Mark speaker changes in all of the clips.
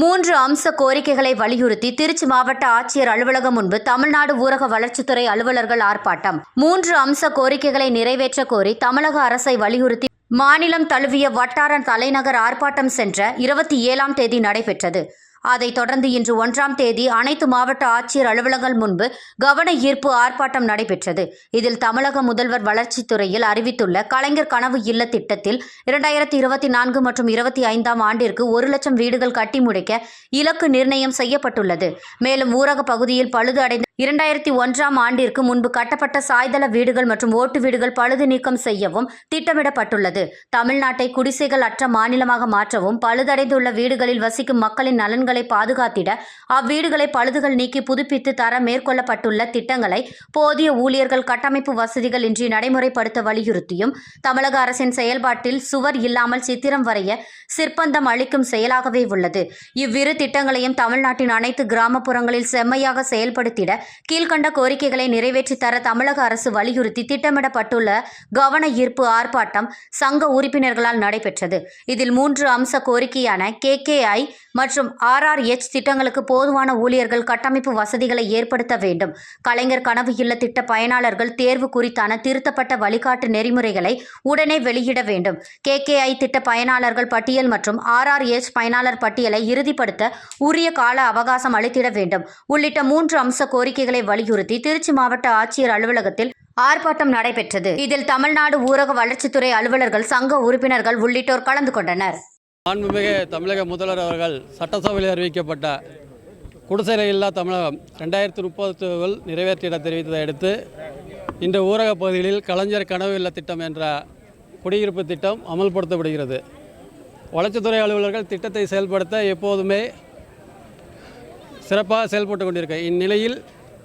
Speaker 1: மூன்று அம்ச கோரிக்கைகளை வலியுறுத்தி திருச்சி மாவட்ட ஆட்சியர் அலுவலகம் முன்பு தமிழ்நாடு ஊரக வளர்ச்சித்துறை அலுவலர்கள் ஆர்ப்பாட்டம். மூன்று அம்ச கோரிக்கைகளை நிறைவேற்ற கோரி தமிழக அரசை வலியுறுத்தி மாநிலம் தழுவிய வட்டார தலைநகர் ஆர்ப்பாட்டம் சென்ற இருபத்தி ஏழாம் தேதி நடைபெற்றது. அதைத் தொடர்ந்து இன்று ஒன்றாம் தேதி அனைத்து மாவட்ட ஆட்சியர் அலுவலகங்கள் முன்பு கவன ஈர்ப்பு ஆர்ப்பாட்டம் நடைபெற்றது. இதில் தமிழக முதல்வர் வளர்ச்சித்துறையில் அறிவித்துள்ள கலைஞர் கனவு இல்ல திட்டத்தில் இரண்டாயிரத்தி இருபத்தி நான்கு மற்றும் இருபத்தி ஐந்தாம் ஆண்டிற்கு ஒரு லட்சம் வீடுகள் கட்டி முடிக்க இலக்கு நிர்ணயம் செய்யப்பட்டுள்ளது. மேலும் ஊரக பகுதியில் பழுது அடைந்த இரண்டாயிரத்தி ஒன்றாம் ஆண்டிற்கு முன்பு கட்டப்பட்ட சாய்தள வீடுகள் மற்றும் ஓட்டு வீடுகள் பழுது நீக்கம் செய்யவும் திட்டமிடப்பட்டுள்ளது. தமிழ்நாட்டை குடிசைகள் அற்ற மாநிலமாக மாற்றவும் பழுதடைந்துள்ள வீடுகளில் வசிக்கும் மக்களின் நலன்களை பாதுகாத்திட அவ்வீடுகளை பழுதுகள் நீக்கி புதுப்பித்து தர மேற்கொள்ளப்பட்டுள்ள திட்டங்களை போதிய ஊழியர்கள் கட்டமைப்பு வசதிகள் இன்றி நடைமுறைப்படுத்த வலியுறுத்தியும் தமிழக அரசின் செயல்பாட்டில் சுவர் இல்லாமல் சித்திரம் வரைய சிற்பந்தம் அளிக்கும் செயலாகவே உள்ளது. இவ்விரு திட்டங்களையும் தமிழ்நாட்டின் அனைத்து கிராமப்புறங்களில் செம்மையாக செயல்படுத்திட கீழ்கண்ட கோரிக்கைகளை நிறைவேற்றி தர தமிழக அரசு வலியுறுத்தி திட்டமிடப்பட்டுள்ள கவன ஈர்ப்பு ஆர்ப்பாட்டம் சங்க உறுப்பினர்களால் நடைபெற்றது. இதில் மூன்று அம்ச கோரிக்கையான கேகேஐ மற்றும் ஆர்ஆர்எச் திட்டங்களுக்கு போதுமான ஊழியர்கள் கட்டமைப்பு வசதிகளை ஏற்படுத்த வேண்டும். கலைஞர் கனவு இல்ல திட்ட பயனாளர்கள் தேர்வு குறித்தான திருத்தப்பட்ட வழிகாட்டு நெறிமுறைகளை உடனே வெளியிட வேண்டும். கேகேஐ திட்ட பயனாளர்கள் பட்டியல் மற்றும் ஆர்ஆர்எச் பயனாளர் பட்டியலை இறுதிப்படுத்த உரிய கால அவகாசம் அளித்திட வேண்டும். உள்ளிட்ட மூன்று அம்ச கோரிக்கை கோரிக்கைகளை வலியுறுத்தி திருச்சி மாவட்ட ஆட்சியர் அலுவலகத்தில் ஆர்ப்பாட்டம் நடைபெற்றது. இதில் தமிழ்நாடு ஊரக வளர்ச்சித்துறை அலுவலர்கள் சங்க உறுப்பினர்கள் உள்ளிட்டோர் கலந்து கொண்டனர்.
Speaker 2: மாண்புமிகு தமிழக முதல்வர் அவர்கள் சட்டசபையில் அறிவிக்கப்பட்ட குடிசை இல்லா தமிழகம் ரெண்டாயிரத்தி முப்பதுகள் நிறைவேற்றிட தெரிவித்ததை அடுத்து இன்று ஊரக பகுதிகளில் கலைஞர் கனவு இல்ல திட்டம் என்ற குடியிருப்பு திட்டம் அமல்படுத்தப்படுகிறது. வளர்ச்சித்துறை அலுவலர்கள் திட்டத்தை செயல்படுத்த எப்போதுமே சிறப்பாக செயல்பட்டு கொண்டிருக்க இந்நிலையில்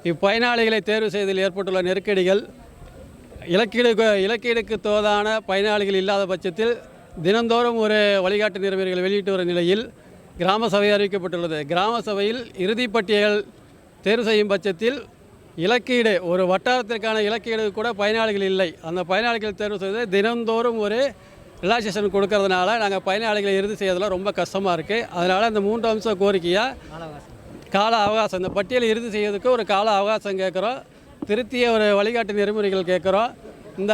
Speaker 2: இப்பயனாளிகளை தேர்வு செய்தில் ஏற்பட்டுள்ள நெருக்கடிகள் இலக்கீடு இலக்கீடுக்கு தோதான பயனாளிகள் இல்லாத பட்சத்தில் தினந்தோறும் ஒரு வழிகாட்டு நெறிமுறைகளை வெளியிட்டு வரும் நிலையில் கிராம சபை அறிவிக்கப்பட்டுள்ளது. கிராம சபையில் இறுதிப்பட்டியல் தேர்வு செய்யும் பட்சத்தில் இலக்கீடு ஒரு வட்டாரத்திற்கான இலக்கீடு கூட பயனாளிகள் இல்லை. அந்த பயனாளிகள் தேர்வு செய்து தினந்தோறும் ஒரு ரிலாக்ஸேஷன் கொடுக்கறதுனால நாங்கள் பயனாளிகளை இறுதி செய்யறதுல ரொம்ப கஷ்டமாக இருக்குது அதனால் அந்த மூன்று அம்ச கோரிக்கையாக கால அவகாசம். இந்த பட்டியலை இறுதி செய்யறதுக்கு ஒரு கால அவகாசம் கேட்குறோம். திருத்திய ஒரு வழிகாட்டு நெறிமுறைகள் கேட்குறோம். இந்த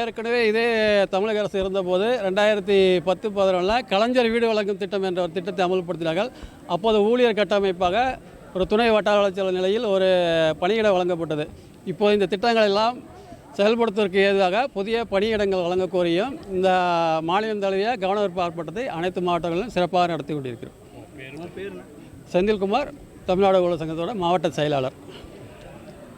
Speaker 2: ஏற்கனவே இதே தமிழக அரசு இருந்தபோது ரெண்டாயிரத்தி பத்து பதினொன்றில் கலைஞர் வீடு வழங்கும் திட்டம் என்ற ஒரு திட்டத்தை அமல்படுத்தினார்கள். அப்போது ஊழியர் கட்டமைப்பாக ஒரு துணை வட்டார வளர்ச்சியாளர் நிலையில் ஒரு பணியிடம் வழங்கப்பட்டது. இப்போது இந்த திட்டங்கள் எல்லாம் செயல்படுத்துவதற்கு ஏதுவாக புதிய பணியிடங்கள் வழங்க கோரியும் இந்த மாநிலம் தழுவிய கவனஈர்ப்பு ஆர்ப்பாட்டத்தை அனைத்து மாவட்டங்களிலும் சிறப்பாக நடத்தி கொண்டிருக்கிறோம். செந்தில்குமார் தமிழ்நாடு உள்ள சங்கத்தோட மாவட்ட செயலாளர்.